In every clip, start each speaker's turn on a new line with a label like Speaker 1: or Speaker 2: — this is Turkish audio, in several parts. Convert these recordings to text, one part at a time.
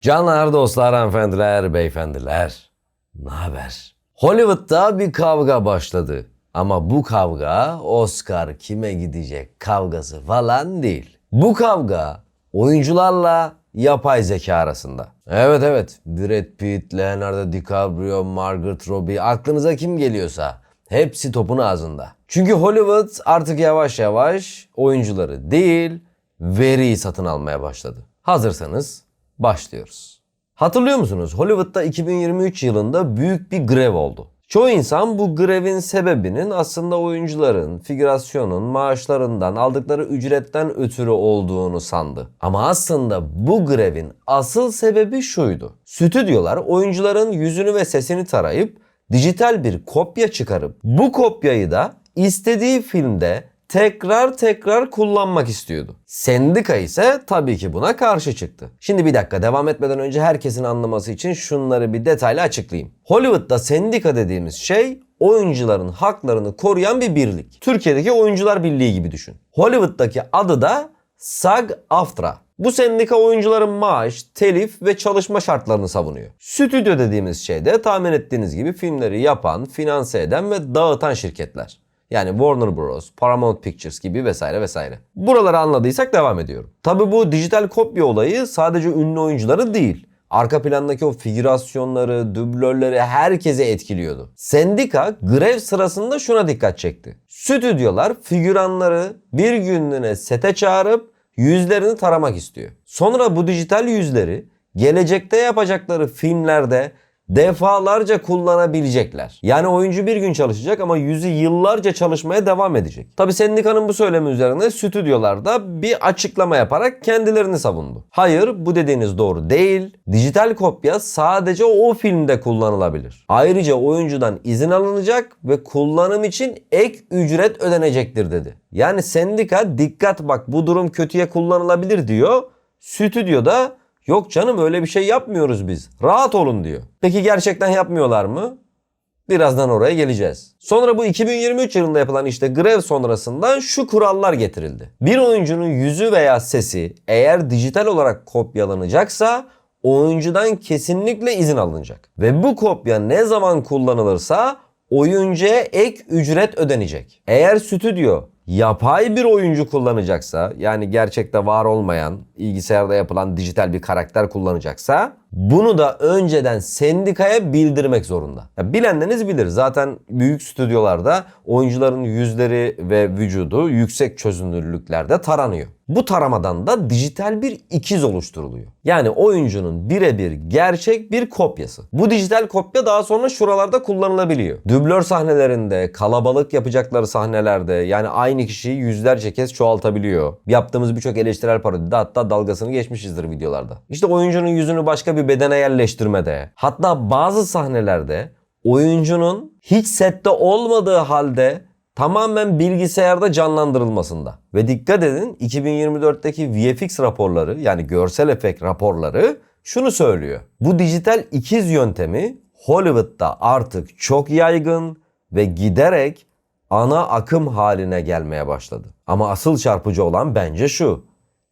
Speaker 1: Canlar, dostlar, hanımefendiler, beyefendiler. Ne haber? Hollywood'da bir kavga başladı. Ama bu kavga Oscar kime gidecek kavgası falan değil. Bu kavga oyuncularla yapay zeka arasında. Evet evet Brad Pitt, Leonardo DiCaprio, Margot Robbie aklınıza kim geliyorsa hepsi topun ağzında. Çünkü Hollywood artık yavaş yavaş oyuncuları değil veriyi satın almaya başladı. Hazırsanız başlıyoruz. Hatırlıyor musunuz? Hollywood'da 2023 yılında büyük bir grev oldu. Çoğu insan bu grevin sebebinin aslında oyuncuların, figürasyonun, maaşlarından, aldıkları ücretten ötürü olduğunu sandı. Ama aslında bu grevin asıl sebebi şuydu. Stüdyolar oyuncuların yüzünü ve sesini tarayıp dijital bir kopya çıkarıp bu kopyayı da istediği filmde tekrar tekrar kullanmak istiyordu. Sendika ise tabii ki buna karşı çıktı. Şimdi bir dakika devam etmeden önce herkesin anlaması için şunları bir detaylı açıklayayım. Hollywood'da sendika dediğimiz şey oyuncuların haklarını koruyan bir birlik. Türkiye'deki Oyuncular Birliği gibi düşün. Hollywood'daki adı da SAG-AFTRA. Bu sendika oyuncuların maaş, telif ve çalışma şartlarını savunuyor. Stüdyo dediğimiz şey de tahmin ettiğiniz gibi filmleri yapan, finanse eden ve dağıtan şirketler. Yani Warner Bros, Paramount Pictures gibi vesaire vesaire. Buraları anladıysak devam ediyorum. Tabi bu dijital kopya olayı sadece ünlü oyuncuları değil. Arka plandaki o figürasyonları, dublörleri herkese etkiliyordu. Sendika grev sırasında şuna dikkat çekti. Stüdyolar figüranları bir günlüğüne sete çağırıp yüzlerini taramak istiyor. Sonra bu dijital yüzleri gelecekte yapacakları filmlerde defalarca kullanabilecekler. Yani oyuncu bir gün çalışacak ama yüzü yıllarca çalışmaya devam edecek. Tabi sendikanın bu söylemi üzerine stüdyolarda bir açıklama yaparak kendilerini savundu. Hayır bu dediğiniz doğru değil. Dijital kopya sadece o filmde kullanılabilir. Ayrıca oyuncudan izin alınacak ve kullanım için ek ücret ödenecektir dedi. Yani sendika dikkat bak bu durum kötüye kullanılabilir diyor. Stüdyoda Yok canım öyle bir şey yapmıyoruz biz. Rahat olun diyor. Peki gerçekten yapmıyorlar mı? Birazdan oraya geleceğiz. Sonra bu 2023 yılında yapılan işte grev sonrasında şu kurallar getirildi. Bir oyuncunun yüzü veya sesi eğer dijital olarak kopyalanacaksa oyuncudan kesinlikle izin alınacak. Ve bu kopya ne zaman kullanılırsa oyuncuya ek ücret ödenecek. Eğer stüdyo yapay bir oyuncu kullanacaksa yani gerçekte var olmayan bilgisayarda yapılan dijital bir karakter kullanacaksa bunu da önceden sendikaya bildirmek zorunda. Ya bilenleriniz bilir zaten büyük stüdyolarda oyuncuların yüzleri ve vücudu yüksek çözünürlüklerde taranıyor. Bu taramadan da dijital bir ikiz oluşturuluyor. Yani oyuncunun birebir gerçek bir kopyası. Bu dijital kopya daha sonra şuralarda kullanılabiliyor. Dublör sahnelerinde, kalabalık yapacakları sahnelerde yani aynı kişiyi yüzlerce kez çoğaltabiliyor. Yaptığımız birçok eleştirel parodide hatta dalgasını geçmişizdir videolarda. İşte oyuncunun yüzünü başka bir bedene yerleştirmede, hatta bazı sahnelerde oyuncunun hiç sette olmadığı halde tamamen bilgisayarda canlandırılmasında. Ve dikkat edin 2024'teki VFX raporları yani görsel efekt raporları şunu söylüyor. Bu dijital ikiz yöntemi Hollywood'da artık çok yaygın ve giderek ana akım haline gelmeye başladı. Ama asıl çarpıcı olan bence şu.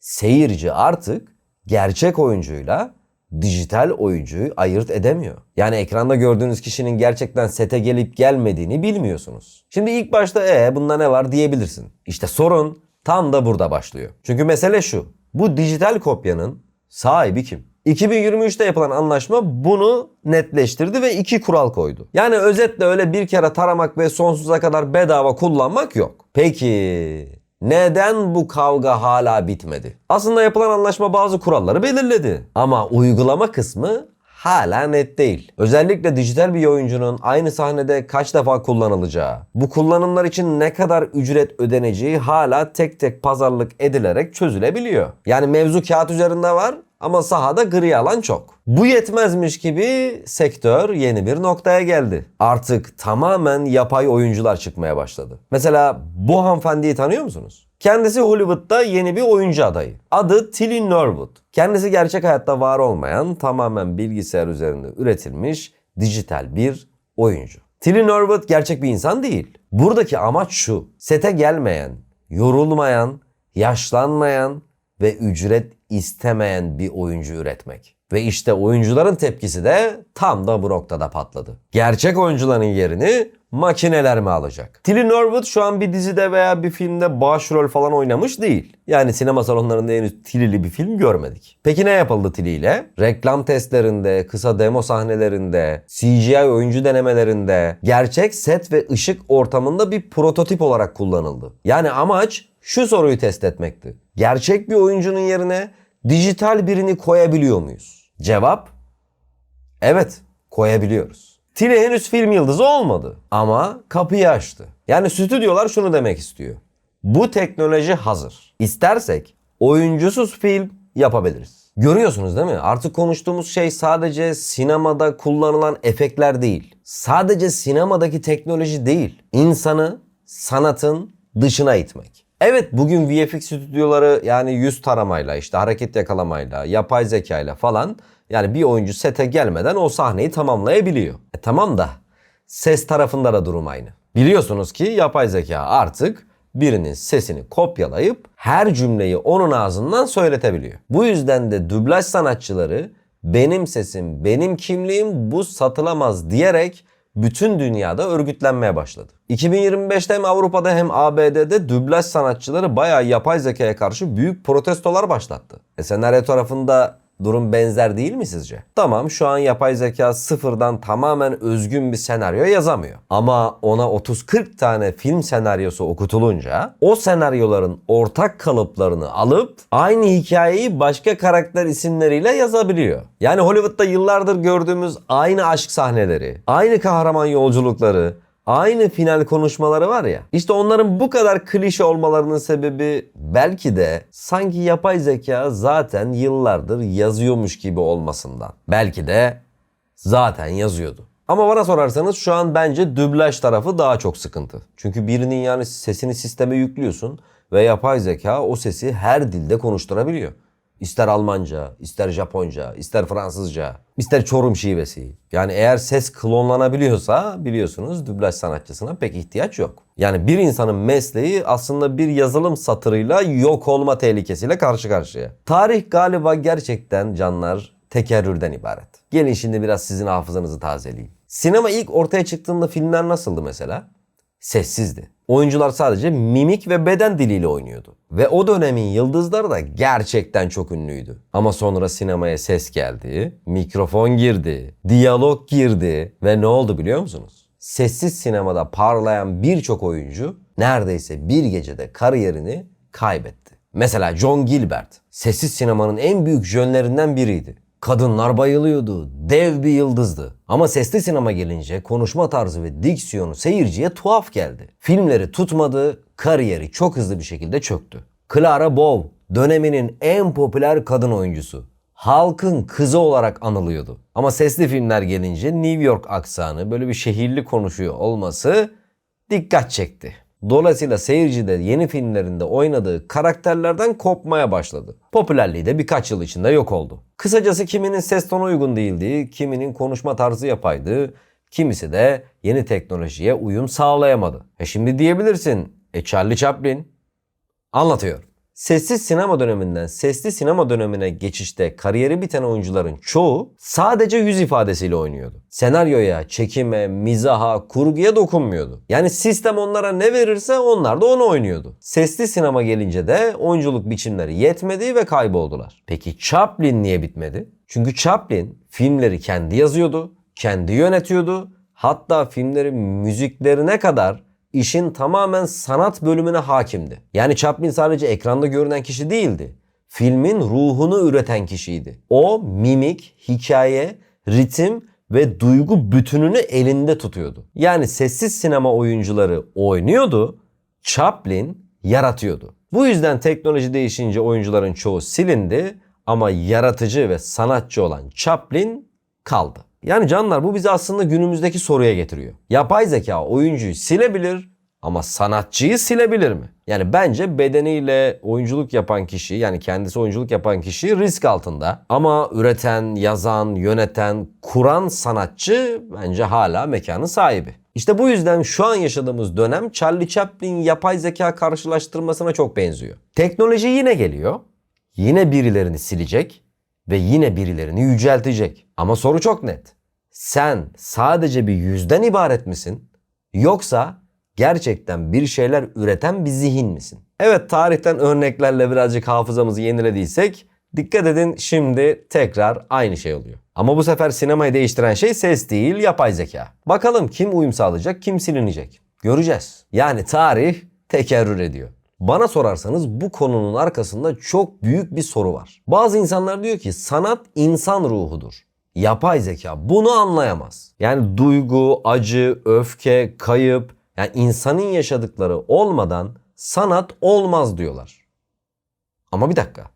Speaker 1: Seyirci artık gerçek oyuncuyla dijital oyuncuyu ayırt edemiyor. Yani ekranda gördüğünüz kişinin gerçekten sete gelip gelmediğini bilmiyorsunuz. Şimdi ilk başta e bunda ne var diyebilirsin. İşte sorun tam da burada başlıyor. Çünkü mesele şu. Bu dijital kopyanın sahibi kim? 2023'te yapılan anlaşma bunu netleştirdi ve iki kural koydu. Yani özetle öyle bir kere taramak ve sonsuza kadar bedava kullanmak yok. Peki neden bu kavga hala bitmedi? Aslında yapılan anlaşma bazı kuralları belirledi. Ama uygulama kısmı hala net değil. Özellikle dijital bir oyuncunun aynı sahnede kaç defa kullanılacağı, bu kullanımlar için ne kadar ücret ödeneceği hala tek tek pazarlık edilerek çözülebiliyor. Yani mevzu kağıt üzerinde var ama sahada gri alan çok. Bu yetmezmiş gibi sektör yeni bir noktaya geldi. Artık tamamen yapay oyuncular çıkmaya başladı. Mesela bu hanımefendiyi tanıyor musunuz? Kendisi Hollywood'da yeni bir oyuncu adayı. Adı Tilly Norwood. Kendisi gerçek hayatta var olmayan, tamamen bilgisayar üzerinde üretilmiş dijital bir oyuncu. Tilly Norwood gerçek bir insan değil. Buradaki amaç şu. Sete gelmeyen, yorulmayan, yaşlanmayan ve ücret istemeyen bir oyuncu üretmek. Ve işte oyuncuların tepkisi de tam da bu noktada patladı. Gerçek oyuncuların yerini makineler mi alacak? Tilly Norwood şu an bir dizide veya bir filmde başrol falan oynamış değil. Yani sinema salonlarında henüz Tilly'li bir film görmedik. Peki ne yapıldı Tilly ile? Reklam testlerinde, kısa demo sahnelerinde, CGI oyuncu denemelerinde, gerçek set ve ışık ortamında bir prototip olarak kullanıldı. Yani amaç şu soruyu test etmekti. Gerçek bir oyuncunun yerine dijital birini koyabiliyor muyuz? Cevap evet koyabiliyoruz. Tilly henüz film yıldızı olmadı ama kapıyı açtı. Yani stüdyolar şunu demek istiyor. Bu teknoloji hazır. İstersek oyuncusuz film yapabiliriz. Görüyorsunuz değil mi? Artık konuştuğumuz şey sadece sinemada kullanılan efektler değil. Sadece sinemadaki teknoloji değil. İnsanı sanatın dışına itmek. Evet bugün VFX stüdyoları yani yüz taramayla işte hareket yakalamayla, yapay zekayla falan yani bir oyuncu sete gelmeden o sahneyi tamamlayabiliyor. E tamam da ses tarafında da durum aynı. Biliyorsunuz ki yapay zeka artık birinin sesini kopyalayıp her cümleyi onun ağzından söyletebiliyor. Bu yüzden de dublaj sanatçıları benim sesim, benim kimliğim bu satılamaz diyerek bütün dünyada örgütlenmeye başladı. 2025'te hem Avrupa'da hem ABD'de dublaj sanatçıları bayağı yapay zekaya karşı büyük protestolar başlattı. E senaryo tarafında durum benzer değil mi sizce? Tamam şu an yapay zeka sıfırdan tamamen özgün bir senaryo yazamıyor. Ama ona 30-40 tane film senaryosu okutulunca o senaryoların ortak kalıplarını alıp aynı hikayeyi başka karakter isimleriyle yazabiliyor. Yani Hollywood'da yıllardır gördüğümüz aynı aşk sahneleri, aynı kahraman yolculukları, aynı final konuşmaları var ya. İşte onların bu kadar klişe olmalarının sebebi belki de sanki yapay zeka zaten yıllardır yazıyormuş gibi olmasından. Belki de zaten yazıyordu. Ama bana sorarsanız şu an bence dublaj tarafı daha çok sıkıntı. Çünkü birinin yani sesini sisteme yüklüyorsun ve yapay zeka o sesi her dilde konuşturabiliyor. İster Almanca, ister Japonca, ister Fransızca, ister Çorum şivesi. Yani eğer ses klonlanabiliyorsa biliyorsunuz dublaj sanatçısına pek ihtiyaç yok. Yani bir insanın mesleği aslında bir yazılım satırıyla yok olma tehlikesiyle karşı karşıya. Tarih galiba gerçekten canlar tekerrürden ibaret. Gelin şimdi biraz sizin hafızanızı tazeleyeyim. Sinema ilk ortaya çıktığında filmler nasıldı mesela? Sessizdi. Oyuncular sadece mimik ve beden diliyle oynuyordu. Ve o dönemin yıldızları da gerçekten çok ünlüydü. Ama sonra sinemaya ses geldi, mikrofon girdi, diyalog girdi ve ne oldu biliyor musunuz? Sessiz sinemada parlayan birçok oyuncu neredeyse bir gecede kariyerini kaybetti. Mesela John Gilbert, sessiz sinemanın en büyük jönlerinden biriydi. Kadınlar bayılıyordu. Dev bir yıldızdı. Ama sesli sinema gelince konuşma tarzı ve diksiyonu seyirciye tuhaf geldi. Filmleri tutmadı, kariyeri çok hızlı bir şekilde çöktü. Clara Bow döneminin en popüler kadın oyuncusu. Halkın kızı olarak anılıyordu. Ama sesli filmler gelince New York aksanı böyle bir şehirli konuşuyor olması dikkat çekti. Dolayısıyla seyirci de yeni filmlerinde oynadığı karakterlerden kopmaya başladı. Popülerliği de birkaç yıl içinde yok oldu. Kısacası kiminin ses tonu uygun değildiği, kiminin konuşma tarzı yapaydı, kimisi de yeni teknolojiye uyum sağlayamadı. E şimdi diyebilirsin, e Charlie Chaplin anlatıyor. Sessiz sinema döneminden sesli sinema dönemine geçişte kariyeri biten oyuncuların çoğu sadece yüz ifadesiyle oynuyordu. Senaryoya, çekime, mizaha, kurguya dokunmuyordu. Yani sistem onlara ne verirse onlar da onu oynuyordu. Sesli sinema gelince de oyunculuk biçimleri yetmedi ve kayboldular. Peki Chaplin niye bitmedi? Çünkü Chaplin filmleri kendi yazıyordu, kendi yönetiyordu. Hatta filmlerin müziklerine kadar işin tamamen sanat bölümüne hakimdi. Yani Chaplin sadece ekranda görünen kişi değildi. Filmin ruhunu üreten kişiydi. O mimik, hikaye, ritim ve duygu bütününü elinde tutuyordu. Yani sessiz sinema oyuncuları oynuyordu, Chaplin yaratıyordu. Bu yüzden teknoloji değişince oyuncuların çoğu silindi ama yaratıcı ve sanatçı olan Chaplin kaldı. Yani canlar bu bizi aslında günümüzdeki soruya getiriyor. Yapay zeka oyuncuyu silebilir ama sanatçıyı silebilir mi? Yani bence bedeniyle oyunculuk yapan kişi yani kendisi oyunculuk yapan kişi risk altında. Ama üreten, yazan, yöneten, kuran sanatçı bence hala mekanın sahibi. İşte bu yüzden şu an yaşadığımız dönem Charlie Chaplin yapay zeka karşılaştırmasına çok benziyor. Teknoloji yine geliyor. Yine birilerini silecek. ve yine birilerini yüceltecek. Ama soru çok net. Sen sadece bir yüzden ibaret misin? Yoksa gerçekten bir şeyler üreten bir zihin misin? Evet tarihten örneklerle birazcık hafızamızı yenilediysek dikkat edin şimdi tekrar aynı şey oluyor. Ama bu sefer sinemayı değiştiren şey ses değil yapay zeka. Bakalım kim uyum sağlayacak kim silinecek. Göreceğiz. Yani tarih tekerrür ediyor. Bana sorarsanız bu konunun arkasında çok büyük bir soru var. Bazı insanlar diyor ki sanat insan ruhudur. Yapay zeka bunu anlayamaz. Yani duygu, acı, öfke, kayıp yani insanın yaşadıkları olmadan sanat olmaz diyorlar. Ama bir dakika.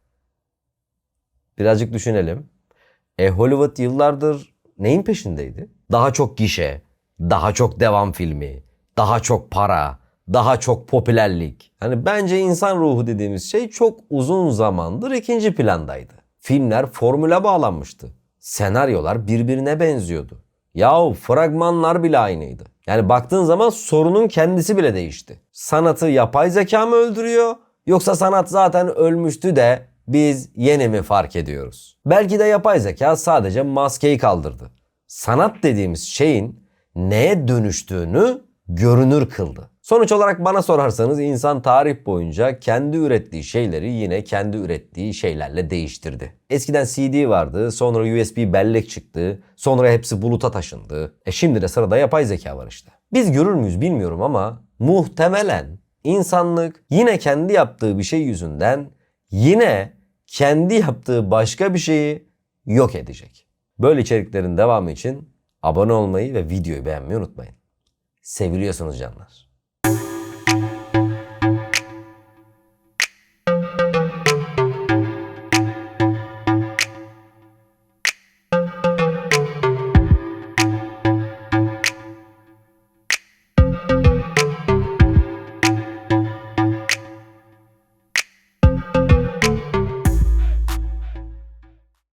Speaker 1: Birazcık düşünelim. E Hollywood yıllardır neyin peşindeydi? Daha çok gişe, daha çok devam filmi, daha çok para, daha çok popülerlik. Hani bence insan ruhu dediğimiz şey çok uzun zamandır ikinci plandaydı. Filmler formüle bağlanmıştı. Senaryolar birbirine benziyordu. Yahu fragmanlar bile aynıydı. Yani baktığın zaman sorunun kendisi bile değişti. Sanatı yapay zeka mı öldürüyor yoksa sanat zaten ölmüştü de biz yeni mi fark ediyoruz? Belki de yapay zeka sadece maskeyi kaldırdı. Sanat dediğimiz şeyin neye dönüştüğünü görünür kıldı. Sonuç olarak bana sorarsanız insan tarih boyunca kendi ürettiği şeyleri yine kendi ürettiği şeylerle değiştirdi. Eskiden CD vardı, sonra USB bellek çıktı, sonra hepsi buluta taşındı. E şimdi de sırada yapay zeka var işte. Biz görür müyüz bilmiyorum ama muhtemelen insanlık yine kendi yaptığı bir şey yüzünden yine kendi yaptığı başka bir şeyi yok edecek. Böyle içeriklerin devamı için abone olmayı ve videoyu beğenmeyi unutmayın. Seviliyorsunuz canlar.